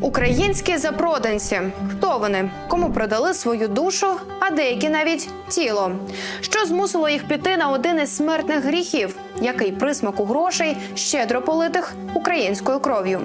Українські запроданці. Хто вони? Кому продали свою душу, а деякі навіть тіло. Що змусило їх піти на один із смертних гріхів? Який присмак у грошей щедро политих українською кров'ю?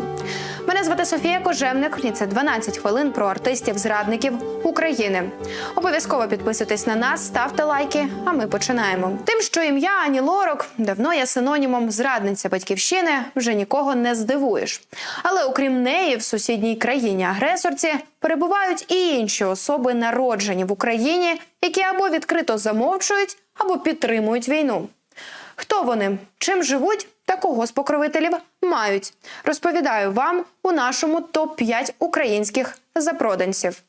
Мене звати Софія Кожевник. І це 12 хвилин про артистів-зрадників України. Обов'язково підписуйтесь на нас, ставте лайки. А ми починаємо. Тим, що ім'я Ані Лорак давно є синонімом зрадниця батьківщини, вже нікого не здивуєш. Але окрім неї, в сусідній країні агресорці перебувають і інші особи, народжені в Україні, які або відкрито замовчують, або підтримують війну. Хто вони, чим живуть та кого з покровителів мають? Розповідаю вам у нашому топ 5 українських запроданців.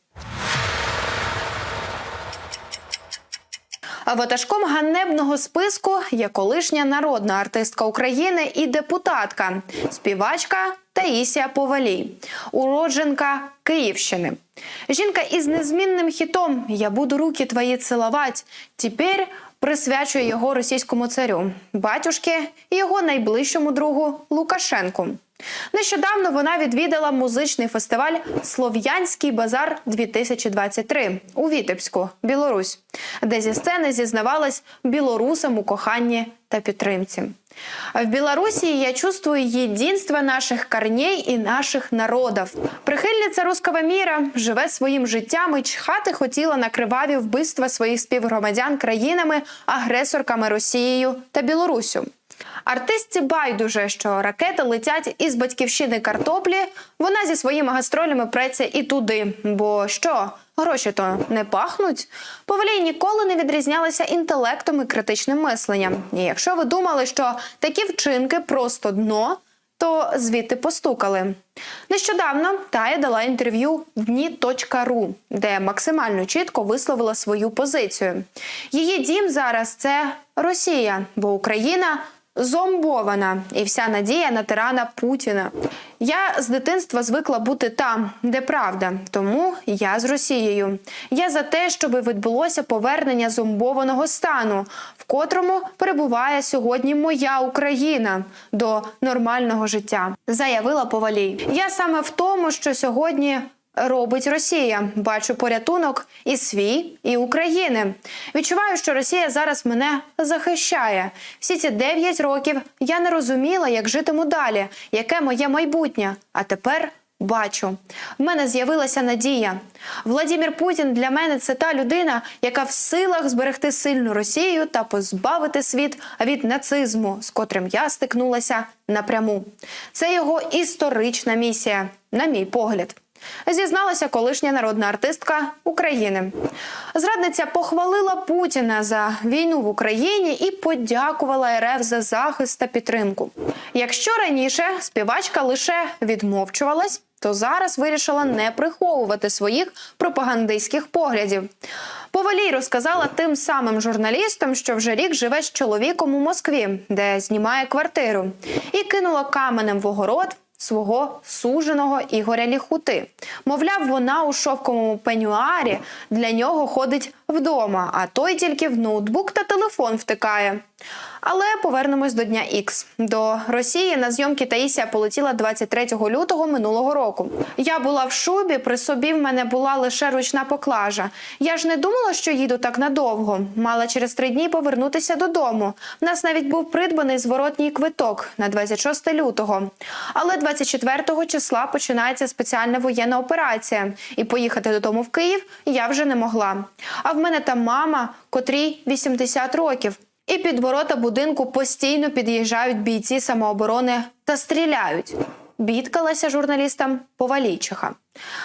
Ватажком ганебного списку є колишня народна артистка України і депутатка, співачка Таїсія Повалій, уродженка Київщини. Жінка із незмінним хітом Я буду руки твої цілувати. Тепер присвячує його російському царю, батюшки і його найближчому другу Лукашенку. Нещодавно вона відвідала музичний фестиваль Слов'янський базар 2023 у Вітебську, Білорусь, де зі сцени зізнавалась білорусам у коханні та підтримці. В Білорусі я чувствую единство наших корней і наших народів. Прихильниця руского міра живе своїм життям і чхати хотіла на криваві вбивства своїх співгромадян країнами, агресорками Росією та Білорусю. Артистці байдуже, що ракети летять із батьківщини картоплі. Вона зі своїми гастролями преться і туди. Бо що, гроші то не пахнуть? Повалій ніколи не відрізнялися інтелектом і критичним мисленням. І якщо ви думали, що такі вчинки просто дно. То звідти постукали. Нещодавно Тая дала інтерв'ю дні.ру, де максимально чітко висловила свою позицію. Її дім зараз це Росія, бо Україна зомбована і вся надія на тирана Путіна. Я з дитинства звикла бути там, де правда, тому я з Росією. Я за те, щоб відбулося повернення зомбованого стану, в котрому перебуває сьогодні моя Україна до нормального життя, заявила Повалій. Я саме в тому, що сьогодні робить Росія. Бачу порятунок і свій, і України. Відчуваю, що Росія зараз мене захищає. Всі ці 9 років я не розуміла, як житиму далі, яке моє майбутнє. А тепер. Бачу, в мене з'явилася надія. Владімір Путін для мене це та людина, яка в силах зберегти сильну Росію та позбавити світ від нацизму, з котрим я стикнулася напряму. Це його історична місія, на мій погляд. Зізналася колишня народна артистка України. Зрадниця похвалила Путіна за війну в Україні і подякувала РФ за захист та підтримку. Якщо раніше співачка лише відмовчувалась, то зараз вирішила не приховувати своїх пропагандистських поглядів. Повалій розказала тим самим журналістам, що вже рік живе з чоловіком у Москві, де знімає квартиру, і кинула каменем в огород свого суженого Ігоря Ліхути. Мовляв, вона у шовковому пенюарі для нього ходить вдома, а той тільки в ноутбук та телефон втикає. Але повернемось до дня Ікс. До Росії на зйомки Таїсія полетіла 23 лютого минулого року. Я була в шубі, при собі в мене була лише ручна поклажа. Я ж не думала, що їду так надовго. Мала через три дні повернутися додому. У нас навіть був придбаний зворотній квиток на 26 лютого. Але 24 числа починається спеціальна воєнна операція, і поїхати додому в Київ я вже не могла. А в мене там мама, котрій 80 років. І під ворота будинку постійно під'їжджають бійці самооборони та стріляють. Бідкалася журналістам Повалійчиха.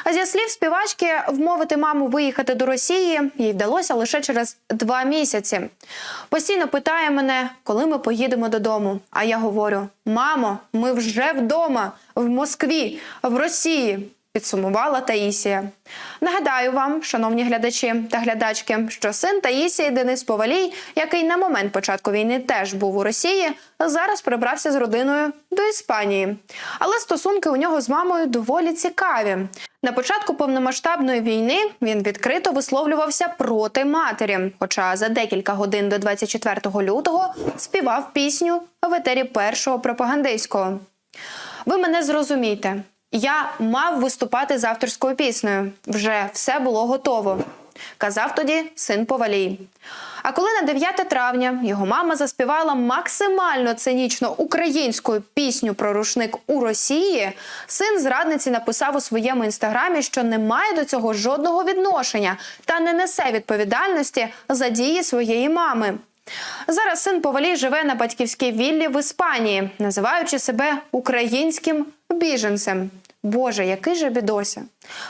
А зі слів співачки, вмовити маму виїхати до Росії їй вдалося лише через два місяці. Постійно питає мене, коли ми поїдемо додому. А я говорю: мамо, ми вже вдома, в Москві, в Росії. Підсумувала Таїсія. Нагадаю вам, шановні глядачі та глядачки, що син Таїсії Денис Повалій, який на момент початку війни теж був у Росії, зараз прибрався з родиною до Іспанії. Але стосунки у нього з мамою доволі цікаві. На початку повномасштабної війни він відкрито висловлювався проти матері. Хоча за декілька годин до 24 лютого співав пісню в етері першого пропагандистського. Ви мене зрозумійте. Я мав виступати з авторською піснею. Вже все було готово. Казав тоді син Повалій. А коли на 9 травня його мама заспівала максимально цинічно українську пісню про рушник у Росії, син зрадниці написав у своєму інстаграмі, що не має до цього жодного відношення та не несе відповідальності за дії своєї мами. Зараз син Повалій живе на батьківській віллі в Іспанії, називаючи себе українським біженцем. Боже, який же бідося.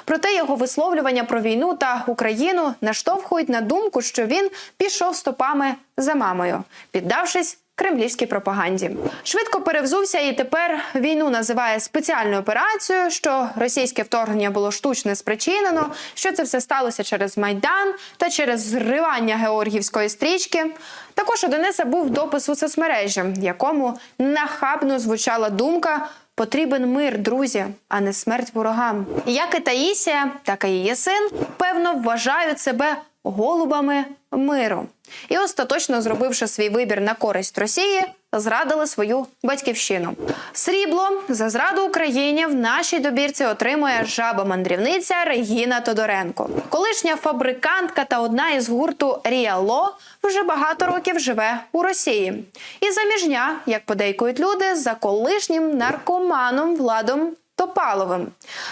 Проте його висловлювання про війну та Україну наштовхують на думку, що він пішов стопами за мамою, піддавшись кремлівській пропаганді. Швидко перевзувся і тепер війну називає спеціальною операцією, що російське вторгнення було штучно спричинено, що це все сталося через майдан та через зривання георгівської стрічки. Також у Дениса був допис у соцмережі, в якому нахабно звучала думка. Потрібен мир, друзі, а не смерть ворогам. Як і Таїсія, так і її син, певно, вважають себе голубами миру. І остаточно зробивши свій вибір на користь Росії, зрадили свою батьківщину. Срібло за зраду Україні в нашій добірці отримує жаба-мандрівниця Регіна Тодоренко. Колишня фабрикантка та одна із гурту Ріало вже багато років живе у Росії. І заміжня, як подейкують люди, за колишнім наркоманом Владом Топаловим,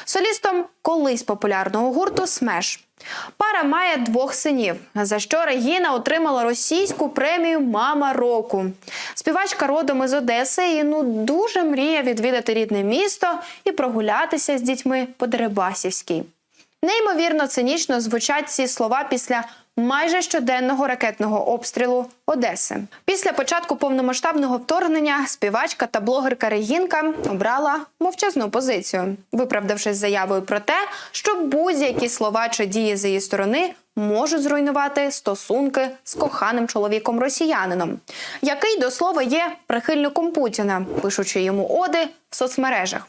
солістом колись популярного гурту Смеш. Пара має двох синів, за що Регіна отримала російську премію Мама року. Співачка родом із Одеси і ну дуже мріє відвідати рідне місто і прогулятися з дітьми по Дерибасівській. Неймовірно цинічно звучать ці слова після майже щоденного ракетного обстрілу Одеси. Після початку повномасштабного вторгнення співачка та блогерка Регінка обрала мовчазну позицію, виправдавшись заявою про те, що будь-які слова чи дії з її сторони можуть зруйнувати стосунки з коханим чоловіком росіянином, який до слова є прихильником Путіна, пишучи йому оди в соцмережах.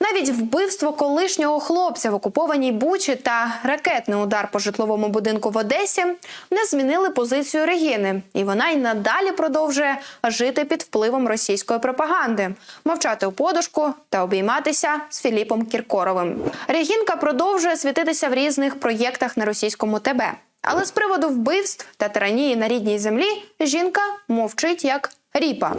Навіть вбивство колишнього хлопця в окупованій Бучі та ракетний удар по житловому будинку в Одесі не змінили позицію Регіни, і вона й надалі продовжує жити під впливом російської пропаганди, мовчати у подушку та обійматися з Філіпом Кіркоровим. Регінка продовжує світитися в різних проєктах на російському ТБ. Але з приводу вбивств та тиранії на рідній землі жінка мовчить як ріпа.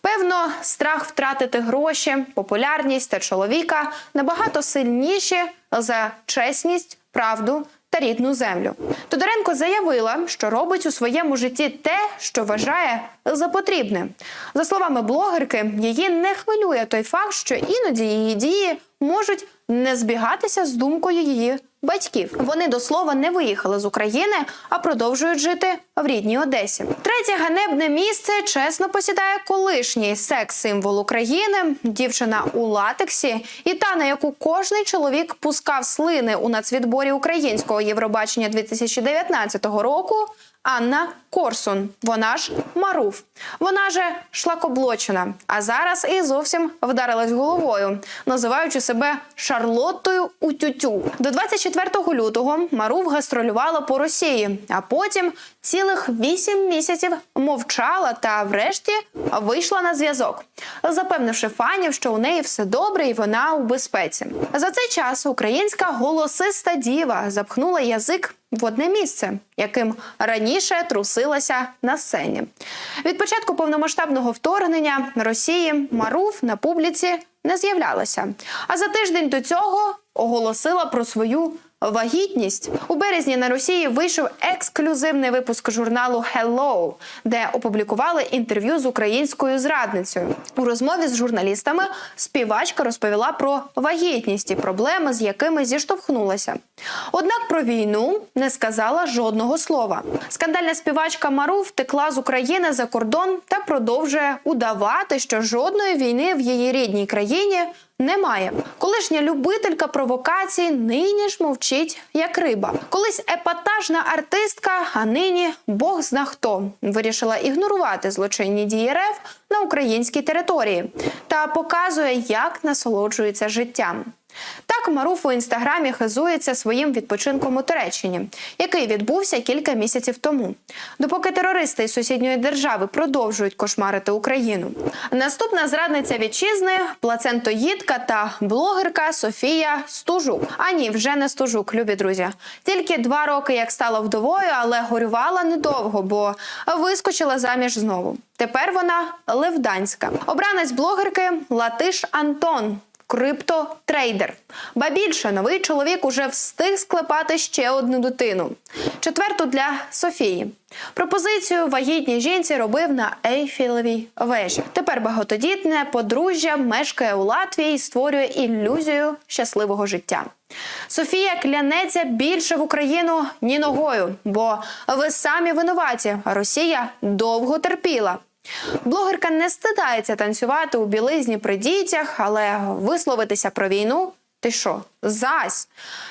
Певно, страх втратити гроші, популярність та чоловіка набагато сильніші за чесність, правду та рідну землю. Тодоренко заявила, що робить у своєму житті те, що вважає за потрібне. За словами блогерки, її не хвилює той факт, що іноді її дії можуть не збігатися з думкою її батьків. Вони до слова не виїхали з України, а продовжують жити в рідній Одесі. Третє ганебне місце чесно посідає колишній секс-символ України, дівчина у латексі, і та на яку кожний чоловік пускав слини у нацвідборі українського Євробачення 2019 року. Анна Корсун, вона ж Маруф, вона же шлакоблочена. А зараз і зовсім вдарилась головою, називаючи себе Шарлоттою у тютю. До 24 лютого Маруф гастролювала по Росії, а потім цілих вісім місяців мовчала та, врешті, вийшла на зв'язок, запевнивши фанів, що у неї все добре і вона у безпеці. За цей час українська голосиста діва запхнула язик в одне місце, яким раніше трусилася на сцені. Від початку повномасштабного вторгнення Росії Маруф на публіці не з'являлася. А за тиждень до цього оголосила про свою вагітність. У березні на Росії вийшов ексклюзивний випуск журналу Hello, де опублікували інтерв'ю з українською зрадницею. У розмові з журналістами співачка розповіла про вагітність і проблеми, з якими зіштовхнулася. Однак про війну не сказала жодного слова. Скандальна співачка Мару втекла з України за кордон та продовжує удавати, що жодної війни в її рідній країні немає. Колишня любителька провокацій нині ж мовчить як риба. Колись епатажна артистка, а нині Бог зна хто вирішила ігнорувати злочинні дії РФ на українській території та показує, як насолоджується життям. Так Маруф у інстаграмі хизується своїм відпочинком у Туреччині, який відбувся кілька місяців тому. Допоки терористи із сусідньої держави продовжують кошмарити Україну. Наступна зрадниця вітчизни плацентоїдка та блогерка Софія Стужук. А ні, вже не Стужук, любі друзі. Тільки два роки як стала вдовою, але горювала недовго, бо вискочила заміж знову. Тепер вона левданська. Обранець блогерки Латиш Антон. Криптотрейдер. Ба більше новий чоловік уже встиг склепати ще одну дитину. Четверту для Софії. Пропозицію вагітній жінці робив на Ейфілевій вежі. Тепер багатодітне подружжя мешкає у Латвії і створює ілюзію щасливого життя. Софія клянеться більше в Україну ні ногою, бо ви самі винуваті. Росія довго терпіла. Блогерка не стидається танцювати у білизні при дітях, але висловитися про війну. Ти що, зась?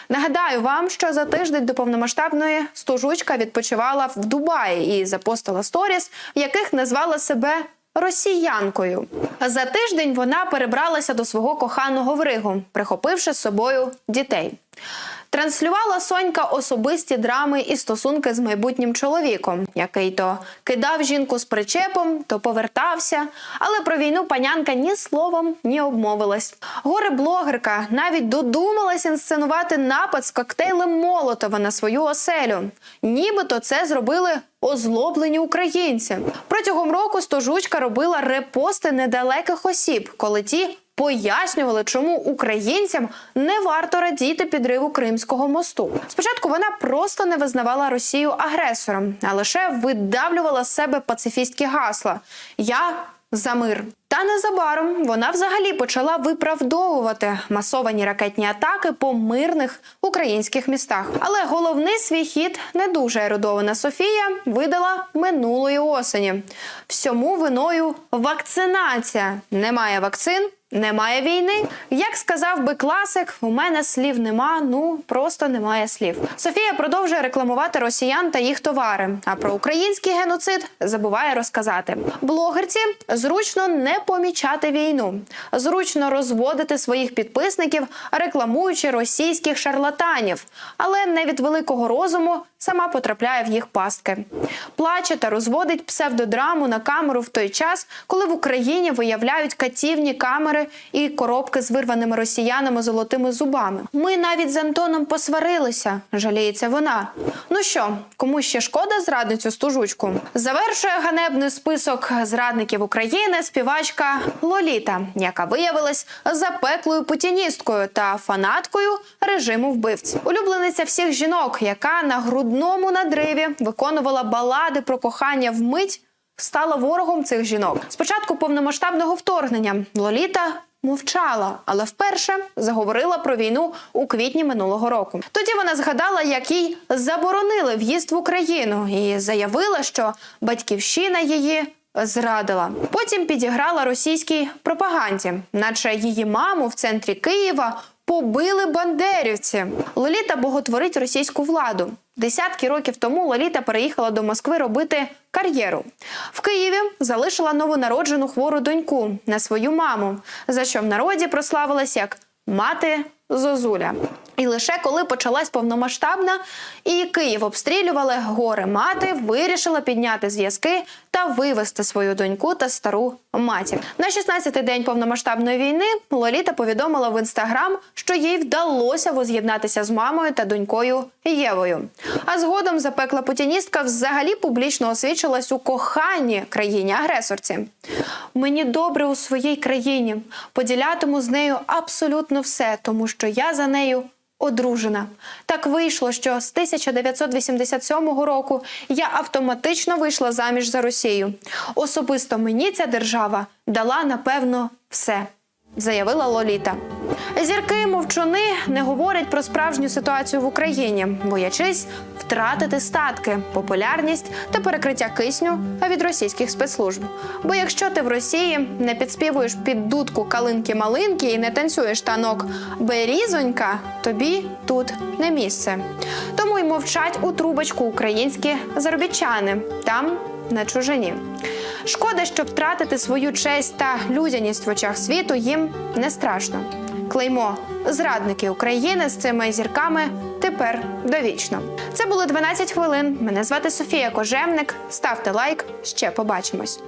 Нагадаю вам, що за тиждень до повномасштабної стужучка відпочивала в Дубаї і запостила сторіс, яких назвала себе росіянкою. За тиждень вона перебралася до свого коханого в Ригу, прихопивши з собою дітей. Транслювала Сонька особисті драми і стосунки з майбутнім чоловіком, який то кидав жінку з причепом, то повертався. Але про війну панянка ні словом, ні обмовилась. Горе блогерка навіть додумалась інсценувати напад з коктейлем Молотова на свою оселю. Нібито це зробили озлоблені українці. Протягом року стожучка робила репости недалеких осіб, коли ті пояснювали, чому українцям не варто радіти підриву Кримського мосту. Спочатку вона просто не визнавала Росію агресором, а лише видавлювала з себе пацифістські гасла. Я за мир. Та незабаром вона взагалі почала виправдовувати масовані ракетні атаки по мирних українських містах. Але головний свій хід не дуже ерудована Софія видала минулої осені. Всьому виною вакцинація. Немає вакцин. Немає війни. Як сказав би класик, у мене слів нема, ну просто немає слів. Софія продовжує рекламувати росіян та їх товари. А про український геноцид забуває розказати. Блогерці зручно не помічати війну, зручно розводити своїх підписників, рекламуючи російських шарлатанів, але не від великого розуму сама потрапляє в їх пастки. Плаче та розводить псевдодраму на камеру в той час, коли в Україні виявляють катівні камери і коробки з вирваними росіянами золотими зубами. Ми навіть з Антоном посварилися, жаліється вона. Ну що, кому ще шкода зрадницю стужучку? Завершує ганебний список зрадників України співачка Лоліта, яка виявилась запеклою путіністкою та фанаткою режиму вбивць. Улюблениця всіх жінок, яка на грудному надриві виконувала балади про кохання вмить стала ворогом цих жінок. Спочатку повномасштабного вторгнення Лоліта мовчала, але вперше заговорила про війну у квітні минулого року. Тоді вона згадала, як їй заборонили в'їзд в Україну, і заявила, що батьківщина її. Зрадила, потім підіграла російській пропаганді, наче її маму в центрі Києва побили бандерівці. Лоліта боготворить російську владу. Десятки років тому Лоліта переїхала до Москви робити кар'єру. В Києві залишила новонароджену хвору доньку на свою маму, за що в народі прославилась як мати Зозуля. І лише коли почалась повномасштабна і Київ обстрілювали, горе мати вирішила підняти зв'язки та вивести свою доньку та стару матір. На 16-й день повномасштабної війни Лоліта повідомила в інстаграм, що їй вдалося воз'єднатися з мамою та донькою Євою. А згодом запекла путіністка взагалі публічно освічилась у коханні країні агресорці. Мені добре у своїй країні. Поділятиму з нею абсолютно все, тому що я за нею одружена. Так вийшло, що з 1987 року я автоматично вийшла заміж за Росію. Особисто мені ця держава дала напевно все. Заявила Лоліта. Зірки мовчуни не говорять про справжню ситуацію в Україні, боячись втратити статки, популярність та перекриття кисню від російських спецслужб. Бо якщо ти в Росії не підспівуєш під дудку калинки-малинки і не танцюєш танок берізонька, тобі тут не місце. Тому й мовчать у трубочку українські заробітчани там на чужині. Шкода, що втратити свою честь та людяність в очах світу їм не страшно. клеймо зрадники України з цими зірками тепер довічно. Це було 12 хвилин. Мене звати Софія Кожевник. Ставте лайк. Ще побачимось.